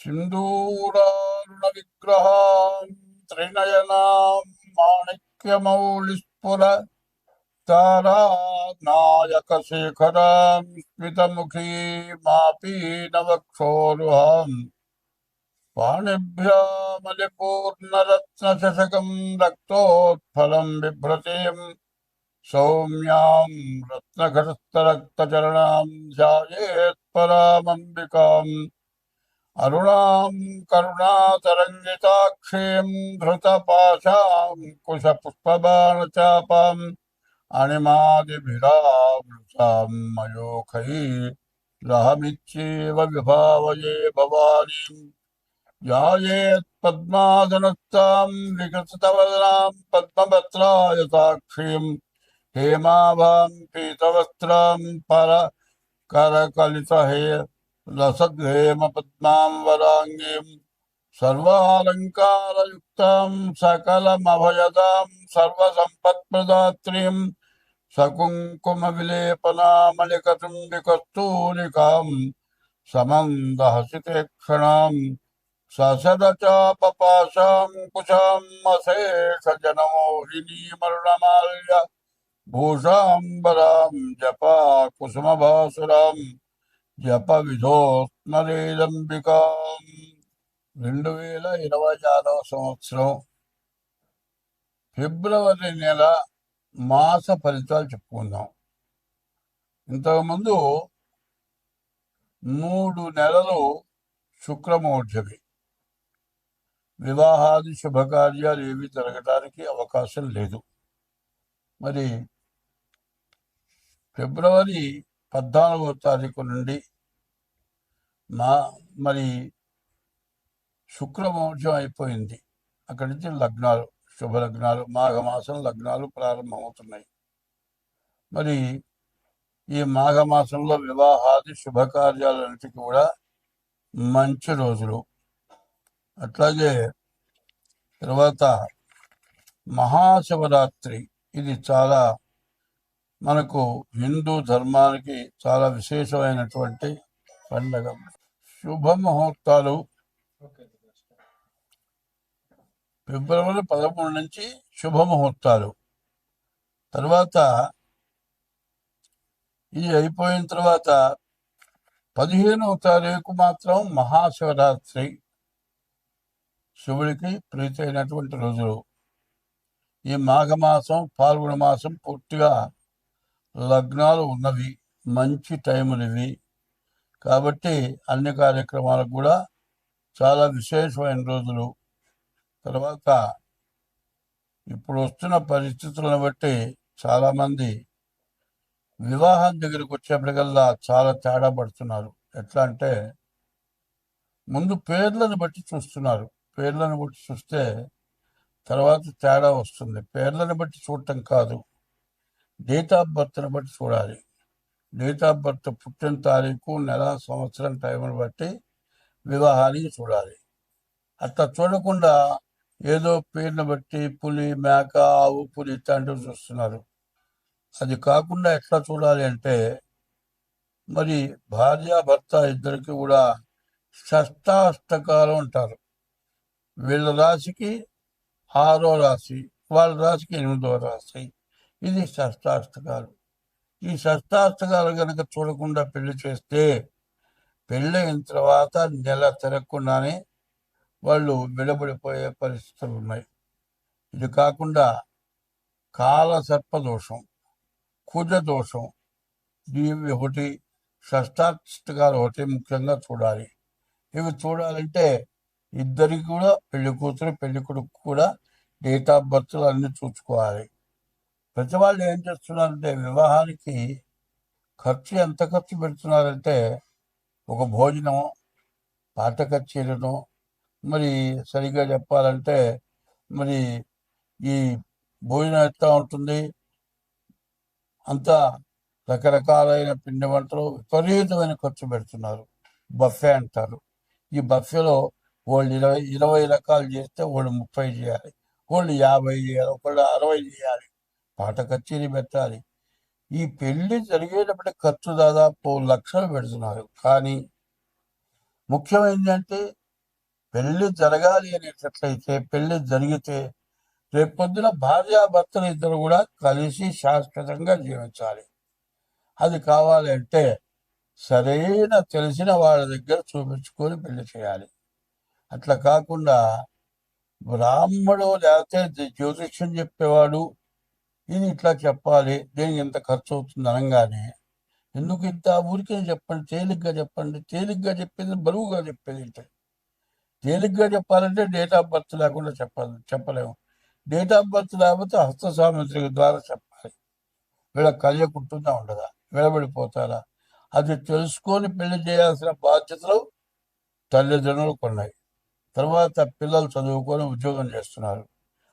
सिन्दूरारुणविग्रहान् त्रिनयनाम् माणिक्यमौलिस्फुर तारानायकशेखरां स्मितमुखीमापीनवक्षोरुहाम् पाणिभ्यामलिपूर्णरत्नशशकम् रक्तोत्फलम् बिभ्रतीम् सौम्याम् रत्नघटस्थरक्तचरणाम् ध्यायेत्परामम्बिकाम् अरुणां करुणातरङ्गिताक्षीं धृतपाशां कुशपुष्पबाणचापाम् अणिमादिभिरावृतां मयोखई लहमिच्छेव विभावये भवानीम् यायेत्पद्मासनस्तां विकृतवदनां पद्मपत्राय साक्षीं हेमाभां पीतवस्त्रां पर करकलितहे रसग्रेम पद्मां वराङ्गीं सर्वालङ्कारयुक्तां सकलमभयदां सर्वसम्पत्प्रदात्रीं सकुङ्कुमविलेपनामलिकतुण्डिकस्तूलिकां समन्दहसितेक्षणां ससदचापपाशां कुशां अशेषजनमोहिनीमरुणमाल्य भूषाम्बरां जपा कुसुमभासुराम् జప విధోస్మరేదంబికాం రెండు వేల ఇరవై ఆరవ సంవత్సరం ఫిబ్రవరి నెల మాస ఫలితాలు చెప్పుకుందాం. ఇంతకుముందు మూడు నెలలు శుక్రమోర్జవి వివాహాది శుభకార్యాలు ఏవి జరగడానికి అవకాశం లేదు. మరి ఫిబ్రవరి పద్నాలుగో తారీఖు నుండి మా మరి శుక్రవంశం అయిపోయింది. అక్కడి నుంచి లగ్నాలు శుభ లగ్నాలు మాఘమాసం లగ్నాలు ప్రారంభమవుతున్నాయి. మరి ఈ మాఘమాసంలో వివాహాది శుభకార్యాలన్నిటికీ కూడా మంచి రోజులు. అట్లాగే తర్వాత మహాశివరాత్రి. ఇది చాలా మనకు హిందూ ధర్మానికి చాలా విశేషమైనటువంటి పండగ. శుభముహూర్తాలు ఫిబ్రవరి పదమూడు నుంచి శుభముహూర్తాలు తర్వాత ఇది అయిపోయిన తర్వాత పదిహేనవ తారీఖు మాత్రం మహాశివరాత్రి. శివుడికి ప్రీతైనటువంటి రోజులు ఈ మాఘమాసం పాల్గొన మాసం పూర్తిగా లగ్నాలు ఉన్నవి. మంచి టైములు ఇవి. కాబట్టి అన్ని కార్యక్రమాలకు కూడా చాలా విశేషమైన రోజులు. తర్వాత ఇప్పుడు వస్తున్న పరిస్థితులను బట్టి చాలామంది వివాహం దగ్గరికి వచ్చేప్పటికల్లా చాలా తేడా పడుతున్నారు. ఎట్లా అంటే ముందు పేర్లను బట్టి చూస్తున్నారు. పేర్లను బట్టి చూస్తే తర్వాత తేడా వస్తుంది. పేర్లను బట్టి చూడటం కాదు. డేట్ ఆఫ్ బర్త్ను బట్టి చూడాలి. డేట్ ఆఫ్ బర్త్ పుట్టిన తారీఖు నెల సంవత్సరం టైంను బట్టి వివాహానికి చూడాలి. అట్లా చూడకుండా ఏదో పేరును బట్టి పులి మేక ఆవు పులి ఇట్లాంటివి చూస్తున్నారు. అది కాకుండా ఎట్లా చూడాలి అంటే మరి భార్య భర్త ఇద్దరికి కూడా షష్టాష్టకాలు అంటారు. వీళ్ళ రాశికి ఆరో రాశి వాళ్ళ రాశికి ఎనిమిదో రాశి. ఇది షష్టాష్టకాలు. ఈ షష్టాష్టకాలు కనుక చూడకుండా పెళ్ళి చేస్తే పెళ్ళైన తర్వాత నెల తిరగకుండానే వాళ్ళు విడబడిపోయే పరిస్థితులు ఉన్నాయి. ఇది కాకుండా కాల సర్పదోషం కుజ దోషం ఇవి ఒకటి షష్టాష్టకాలు ఒకటి ముఖ్యంగా చూడాలి. ఇవి చూడాలంటే ఇద్దరికి కూడా పెళ్ళి కూతురు పెళ్ళి కొడుకు కూడా డేట్ ఆఫ్ బర్త్లు అన్నీ చూసుకోవాలి. ప్రతి వాళ్ళు ఏం చేస్తున్నారంటే వివాహానికి ఖర్చు ఎంత ఖర్చు పెడుతున్నారంటే ఒక భోజనం పాట కచేరీను మరి సరిగ్గా చెప్పాలంటే మరి ఈ భోజనం ఎట్లా ఉంటుంది? అంతా రకరకాలైన పిండి వంటలు విపరీతమైన ఖర్చు పెడుతున్నారు. బఫే అంటారు. ఈ బఫేలో వాళ్ళు ఇరవై ఇరవై రకాలు చేస్తే వాళ్ళు ముప్పై చేయాలి. వాళ్ళు యాభై చేయాలి ఒకళ్ళు అరవై చేయాలి. పాట కచేరీ పెట్టాలి. ఈ పెళ్ళి జరిగేటప్పటి ఖర్చు దాదాపు లక్షలు పెడుతున్నారు. కానీ ముఖ్యమైనది అంటే పెళ్ళి జరగాలి అనేటట్లయితే పెళ్ళి జరిగితే రేపొద్దున భార్యాభర్తలు ఇద్దరు కూడా కలిసి శాశ్వతంగా జీవించాలి. అది కావాలంటే సరైన తెలిసిన వాళ్ళ దగ్గర చూపించుకొని పెళ్ళి చేయాలి. అట్లా కాకుండా బ్రాహ్మడు లేకపోతే జ్యోతిష్యం చెప్పేవాడు ఇది ఇట్లా చెప్పాలి దీనికి ఇంత ఖర్చు అవుతుంది అనగానే ఎందుకు ఇంత? ఊరికే చెప్పండి తేలిగ్గా చెప్పండి తేలిగ్గా చెప్పేది బరువుగా చెప్పేది ఏంటి తేలిగ్గా చెప్పాలంటే డేట్ ఆఫ్ బర్త్ లేకుండా చెప్పాలి చెప్పలేము. డేట్ ఆఫ్ బర్త్ లేకపోతే హస్త ద్వారా చెప్పాలి. వీళ్ళ కలియకుంటుందా ఉండదా? విడబడిపోతారా? అది తెలుసుకొని పెళ్ళి చేయాల్సిన బాధ్యతలు తల్లిదండ్రులకు ఉన్నాయి. తర్వాత పిల్లలు చదువుకొని ఉద్యోగం చేస్తున్నారు.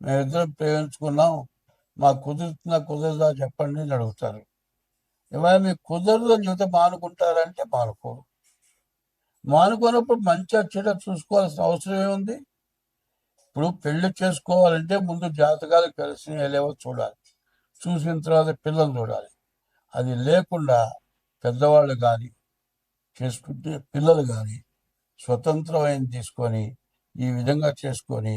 మేమిద్దరం ప్రేమించుకున్నాం మాకు కుదురుతుందా కుదరదా చెప్పండి అని అడుగుతారు. ఇవాళ మీకు కుదరదు అని చెబితే మానుకుంటారంటే మానుకోరు. మానుకున్నప్పుడు మంచి చెడ్డ చూసుకోవాల్సిన అవసరం ఏముంది? ఇప్పుడు పెళ్ళి చేసుకోవాలంటే ముందు జాతకాలు కలిసి లేవో చూడాలి. చూసిన తర్వాత పిల్లలు చూడాలి. అది లేకుండా పెద్దవాళ్ళు కానీ చేసుకుంటే పిల్లలు కానీ స్వతంత్రమైన తీసుకొని ఈ విధంగా చేసుకొని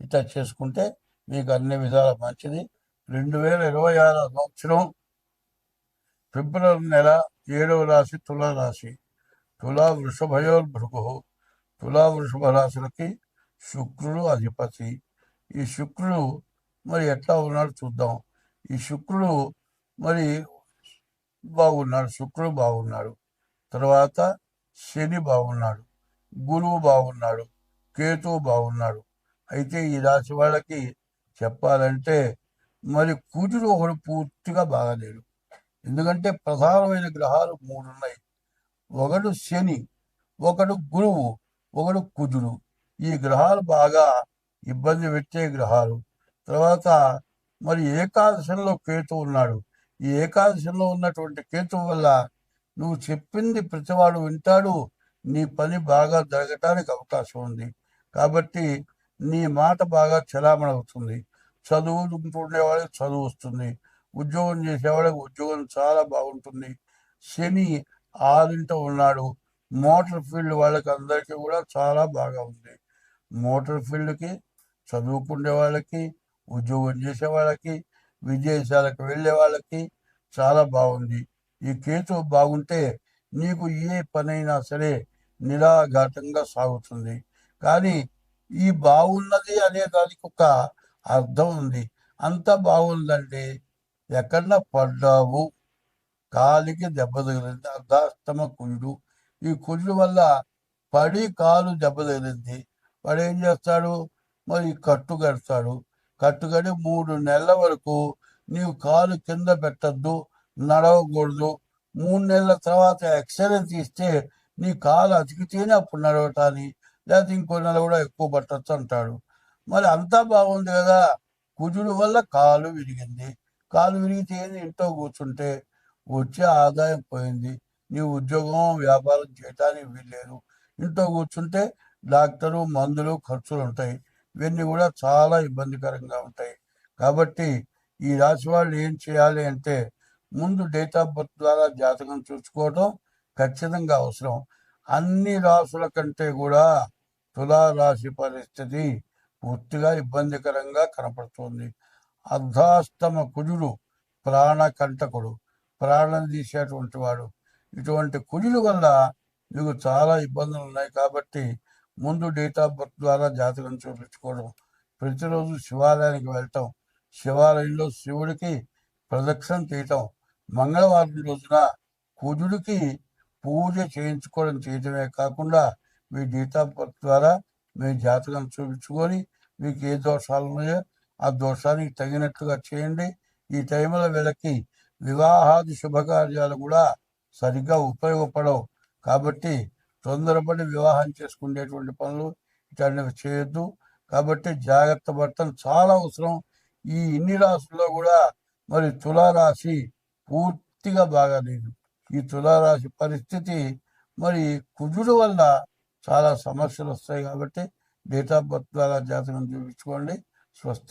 ఇట్లా చేసుకుంటే మీకు అన్ని విధాల మంచిది. రెండు వేల ఇరవై ఆరో సంవత్సరం ఫిబ్రవరి నెల ఏడవ రాశి తులా రాశి తులా వృషభయోర్భృగు. తులా వృషభ రాశులకి శుక్రుడు అధిపతి. ఈ శుక్రుడు మరి ఎట్లా ఉన్నాడు చూద్దాం. ఈ శుక్రుడు మరి బాగున్నాడు శుక్రుడు బాగున్నాడు. తర్వాత శని బాగున్నాడు గురువు బాగున్నాడు కేతువు బాగున్నాడు. అయితే ఈ రాశి వాళ్ళకి చెప్పాలంటే మరి కూతురు ఒకడు పూర్తిగా బాగలేడు. ఎందుకంటే ప్రధానమైన గ్రహాలు మూడు ఉన్నాయి ఒకడు శని ఒకడు గురువు ఒకడు కుజుడు. ఈ గ్రహాలు బాగా ఇబ్బంది పెట్టే గ్రహాలు. తర్వాత మరి ఏకాదశంలో కేతు ఉన్నాడు. ఈ ఏకాదశంలో ఉన్నటువంటి కేతు వల్ల నువ్వు చెప్పింది ప్రతివాడు వింటాడు. నీ పని బాగా జరగటానికి అవకాశం ఉంది. కాబట్టి నీ మాట బాగా చలామణి అవుతుంది. చదువుకుంటుండేవాడికి చదువు వస్తుంది. ఉద్యోగం చేసేవాడికి ఉద్యోగం చాలా బాగుంటుంది. శని ఆరింట ఉన్నాడు. మోటార్ ఫీల్డ్ వాళ్ళకి అందరికీ కూడా చాలా బాగా ఉంది. మోటార్ ఫీల్డ్కి చదువుకునే వాళ్ళకి ఉద్యోగం చేసే వాళ్ళకి విదేశాలకు వెళ్ళే వాళ్ళకి చాలా బాగుంది. ఈ కేతు బాగుంటే నీకు ఏ పనైనా సరే నిరాఘాతంగా సాగుతుంది. కానీ ఈ బాగున్నది అనే దానికి ఒక అర్థం ఉంది. అంత బాగుందంటే ఎక్కడన్నా పడ్డావు? కాలికి దెబ్బ తగిలింది. అర్ధాస్తమ కుజుడు ఈ కుజుడు వల్ల పడి కాలు దెబ్బ తగిలింది. వాడు ఏం చేస్తాడు? మరి కట్టు కడతాడు. కట్టు కడి మూడు నెలల వరకు నీవు కాలు కింద పెట్టద్దు నడవకూడదు. మూడు నెలల తర్వాత ఎక్స్రే తీస్తే నీ కాలు అతికితేనే అప్పుడు నడవటాన్ని లేకపోతే ఇంకో నెల కూడా ఎక్కువ పట్టచ్చు అంటాడు. మరి అంతా బాగుంది కదా. కుజుడు వల్ల కాలు విరిగింది. కాలు విరిగితే ఇంట్లో కూర్చుంటే వచ్చే ఆదాయం పోయింది. నీ ఉద్యోగం వ్యాపారం చేయటానికి వీల్లేదు. ఇంట్లో కూర్చుంటే డాక్టరు మందులు ఖర్చులు ఉంటాయి. ఇవన్నీ కూడా చాలా ఇబ్బందికరంగా ఉంటాయి. కాబట్టి ఈ రాశి వాళ్ళు ఏం చేయాలి అంటే ముందు డేట్ ఆఫ్ బర్త్ ద్వారా జాతకం చూసుకోవటం ఖచ్చితంగా అవసరం. అన్ని రాసుల కంటే కూడా తులారాశి పరిస్థితి పూర్తిగా ఇబ్బందికరంగా కనపడుతుంది. అర్ధాస్తమ కుజుడు ప్రాణకంటకుడు ప్రాణం తీసేటువంటి వాడు. ఇటువంటి కుజుల వల్ల మీకు చాలా ఇబ్బందులు ఉన్నాయి కాబట్టి ముందు డేట్ ఆఫ్ బర్త్ ద్వారా జాతకం చూపించుకోవడం. ప్రతిరోజు శివాలయానికి వెళ్ళటం శివాలయంలో శివుడికి ప్రదక్షిణ చేయటం మంగళవారం రోజున కుజుడికి పూజ చేయించుకోవడం చేయటమే కాకుండా మీ డేట్ ద్వారా మీ జాతకం చూపించుకొని మీకు ఏ దోషాలు ఉన్నాయో ఆ దోషానికి తగినట్లుగా చేయండి. ఈ టైంలో వీళ్ళకి వివాహాది శుభకార్యాలు కూడా సరిగ్గా ఉపయోగపడవు. కాబట్టి తొందరపడి వివాహం చేసుకునేటువంటి పనులు ఇట్లాంటివి చేయొద్దు. కాబట్టి జాగ్రత్త పడటం చాలా అవసరం. ఈ ఇన్ని రాశుల్లో కూడా మరి తులారాశి పూర్తిగా బాగాలేదు. ఈ తులారాశి పరిస్థితి మరి కుజుడు వల్ల చాలా సమస్యలు వస్తాయి కాబట్టి డేట్ ఆఫ్ బర్త్ ద్వారా జాతకం చూపించుకోండి. స్వస్తి